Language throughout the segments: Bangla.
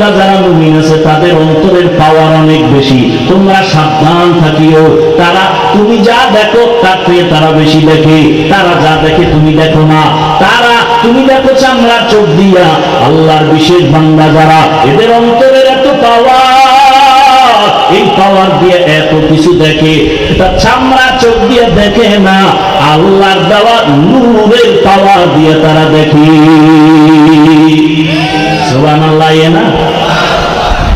বান্দা যারা মুমিন আছে, তাদের অন্তরের পাওয়ার অনেক বেশি। তোমরা সাবধান থাকিও। তারা, তুমি যা দেখো, তার থেকে তারা বেশি দেখে। তারা যা দেখে, তুমি দেখো না। তারা, তুমি দেখো চামড়ার চোখ দিয়া। আল্লাহর বিশেষ বান্দা যারা, এদের অন্তরের এত পাওয়ার এই পাওয়ার দিয়ে এত কিছু দেখে। এটা চামড়া চোখ দিয়ে দেখে না, আল্লাহর দেওয়া নূরের পাওয়ার দিয়ে তারা দেখে। সুবহানাল্লাহ ইয়ে না?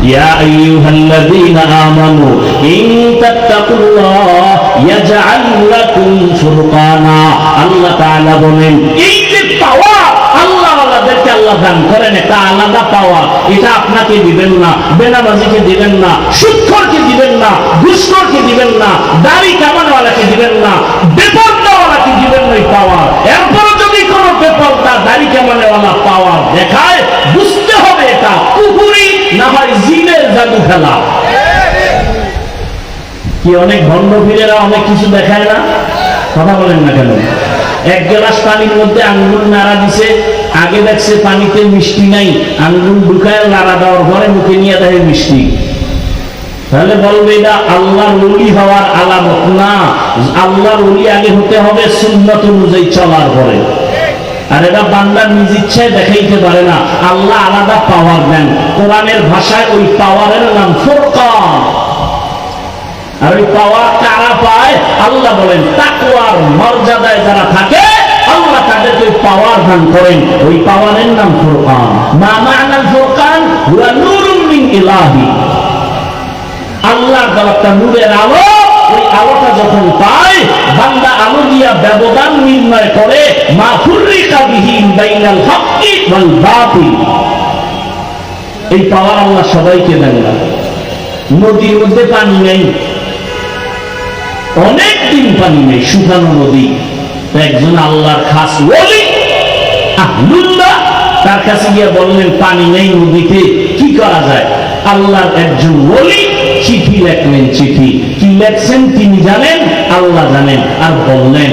يا أيها الذين آمنوا إن تتقوا الله يجعل لكم فرقانا الله تعالى বলেন এই যে পাওয়া আল্লাহ আল্লাহদেরকে আল্লাহ দান করেন একটা আলাদা পাওয়া এটা আপনাকে দিবেন না বেনামাজিকে দিবেন না সুক্ষরকে দিবেন না ঘুষখোরকে দিবেন না দাড়ি কামানওয়ালাকে দিবেন না বেপরদাওয়ালাকে কি অনেক ভণ্ড ফিরেরা অনেক কিছু দেখায় না? কথা বলেন না কেন? এক গ্লাস পানির মধ্যে আঙ্গুল নাড়া দিছে, আগে দেখছে পানিতে মিষ্টি নাই, আঙ্গুল ঢুকায় নাড়া দেওয়ার পরে মুখে নিয়ে দেয় মিষ্টি। তাহলে বলবে এটা আল্লাহর ওলি হওয়ার আলামত না। আল্লাহর ওলি আগে হতে হবে সুন্নত অনুযায়ী চলার পরে। আর এটা বান্দার নিজ ইচ্ছায় দেখাইতে পারে না। আল্লাহ আলাদা পাওয়ার দেন। কোরআনের ভাষায় ওই পাওয়ারের নাম ফোরকান। আর ওই পাওয়ার কারা পায়? আল্লাহ বলেন তাকুয়ার মর্যাদায় যারা থাকে, আল্লাহ তাদেরকে ওই পাওয়ার দান করেন। ওই পাওয়ারের নাম ফোরকান। মা মানাল ফোরকান? হুয়া মিন ইলাহি। আল্লাহর দেওয়া নূরের আলো। আলোটা যখন পায়, বান্দা আলো দিয়া ব্যবধান নির্ণয় করে, মা এই পাওয়ার আল্লাহ সবাইকে দেন না। নদীর মধ্যে পানি নেই। অনেক দিন পানি নেই, শুকানো নদী। একজন আল্লাহর খাস ওলি তার কাছে গিয়ে বললেন, পানি নেই নদীতে, কি করা যায়? আল্লাহর একজন ওলি চিঠি লেখলেন, চিঠি লেখছেন তিনি জানেন, আল্লাহ জানেন আর বললেন,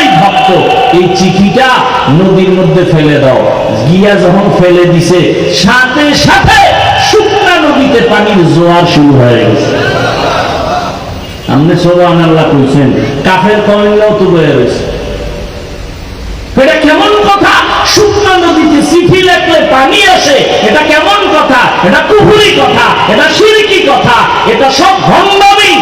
এই ভক্ত, এই চিঠিটা নদীর মধ্যে ফেলে দাও। গিয়া যখন ফেলে দিছে, সাথে সাথে শুকনা নদীতে পানির জোয়ার শুরু হয়ে গেছে। আপনি সোবান আল্লাহ কইছেন, কাফের কমেন্টও তো বয়ে রয়েছে। এটা কেমন কথা? শুকনা নদীতে চিঠি লেখলে পানি আসে, এটা কেমন কথা? এটা কুহুরি কথা, এটা সিরিকি কথা, এটা সব ভণ্ডামি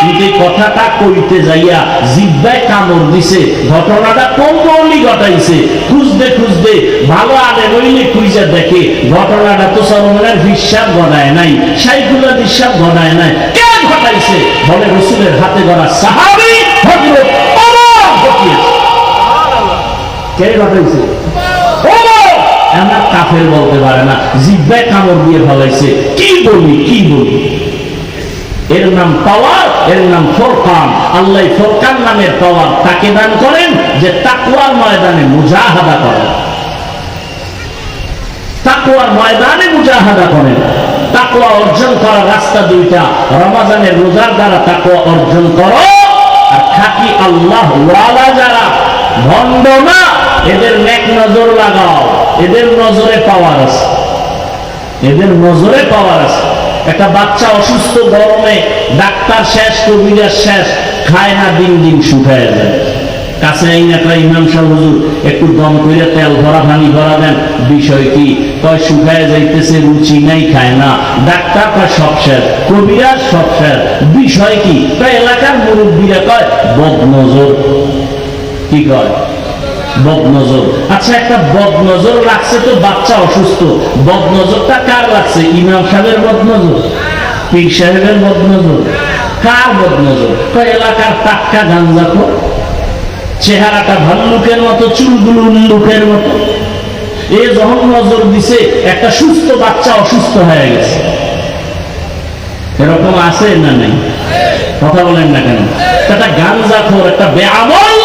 কিন্তু কথাটা কইতে যাইয়া জিব্বায় কামড় দিছে, ঘটনাটা কৌমৌলি ঘটাইছে, খুঁজতে খুঁজতে ভালো আলে রইলে খুঁজে দেখে ঘটনাটা তো সরমনের হিসাব ঘটায় নাই সাইকুলা হিসাব ঘটায় নাই। কে ঘটাইছে? বলে রসুলের হাতে গড়া সাহাবি কে ঘটাইছে? ওমর! কাফের বলতে পারে না, জিব্বায় কামড় দিয়ে ফলাইছে। কি বলি কি বলি? এর নাম পাওয়ার এর নাম ফোরকান। আল্লাহ ফোরকান নামের পাওয়ার তাকে দান করেন? যে তাকুয়ার ময়দানে মুজাহাদা করেন। তাকুয়ার ময়দানে মুজাহাদা করেন। তাকুয়া অর্জন করার রাস্তা দুইটা। রমাজানের রোজার দ্বারা তাকুয়া অর্জন করো, আর খাকি আল্লাহ ওয়ালা যারা ভণ্ড না, এদের নেক নজর লাগাও। এদের নজরে পাওয়ার আছে। এদের নজরে পাওয়ার আছে। একটা বাচ্চা অসুস্থ গরমে ডাক্তার শেষ, কবিরাজ শেষ, খায় না, দিন দিন শুকায় যায়। কাছে এই একটা ইমাম সাহেব, হুজুর, একটু দম করে তেল ভরা পানি ভরা দেন। বিষয় কি? কয়, শুকায় যাইতেছে, রুচি নাই, খায় না। ডাক্তার কয়, সব শেষ। কবিরাজ সব শেষ। বিষয় কি? তাই এলাকার মুরব্বীরা কয় বদ নজর কি কয়? বদনজর। আচ্ছা একটা তো, বাচ্চা অসুস্থ। কার ইমাম সাহেবের পীর সাহেবের কার এলাকার গাঞ্জা চেহারাটা ভাল্লুকের মতো, চুলগুলো উল্লুকের মতো। এ যখন নজর দিছে, একটা সুস্থ বাচ্চা অসুস্থ হয়ে গেছে। এরকম আছে না নাই? কথা বলেন না কেন? একটা গাঞ্জা খোর একটা বেআমল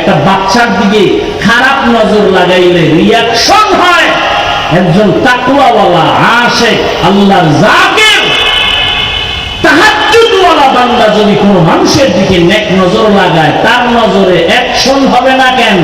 একটা বাচ্চার দিকে খারাপ নজর লাগাইলে রিয়াকশন হয়। একজন তাকুয়াওয়ালা আসে আল্লাহর জাকের। তাহাজ্জুদওয়ালা বান্দা যদি কোনো মানুষের দিকে নেক নজর লাগায়, তার নজরে অ্যাকশন হবে না কেন?